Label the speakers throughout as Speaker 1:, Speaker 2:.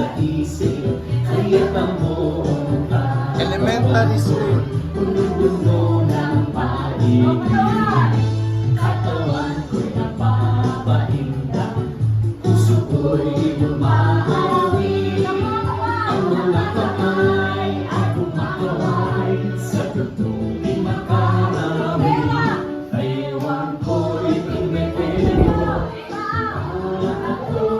Speaker 1: sa isip Kaya pangong pa Elementary school. Puno-puno ng pag-ibig Katawan ko'y napapahinda Puso ko'y lumahawi Ang mga kamay ay kumakaway Sa tutuloy makarawi Ewan ko'y tumetero Para ako'y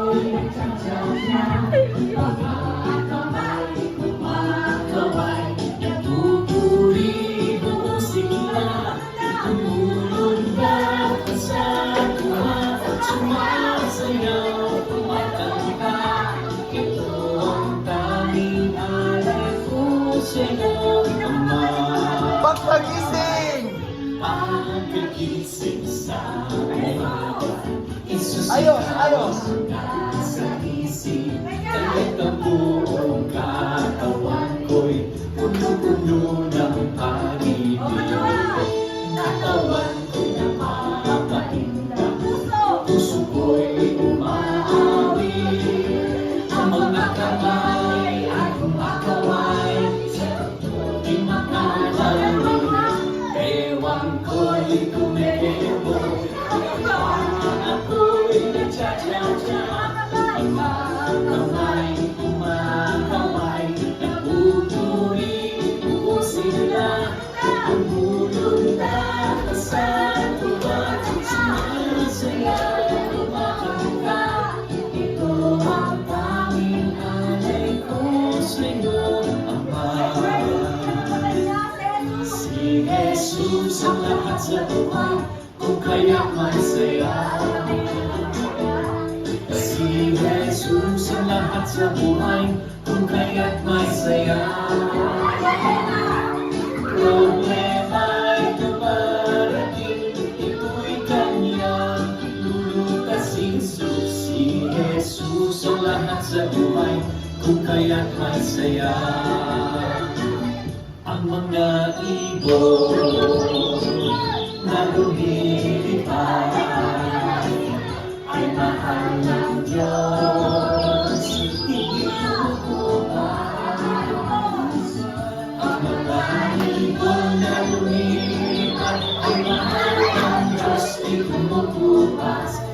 Speaker 1: Pagpagising! Pagkagising sa Isusita Ayos, ayos. Ang lahat sa buhay Kung kaya may saya Si Jesus ang lahat sa buhay Kung kaya't may saya Problema ay dumarating Ito'y kanyang lulutasin Si Jesus ang lahat sa buhay Kung kaya't may saya ang mga ibon na lumilipad ay mahal ng Diyos. Hindi lulukupas. Ang mga ibon na lumilipad ay mahal ng Diyos. Di kumukupas.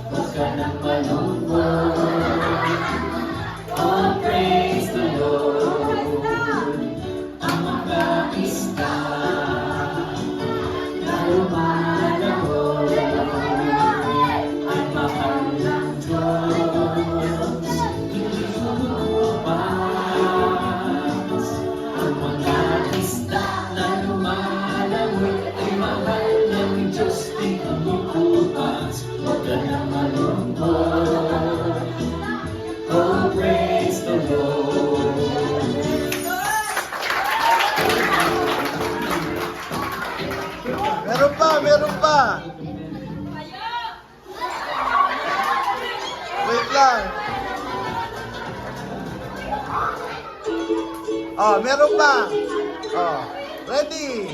Speaker 1: Na malungkot. Oh, praise the Lord.
Speaker 2: Meron pa, meron pa! Wait lang! Oh, meron pa! Oh, ready!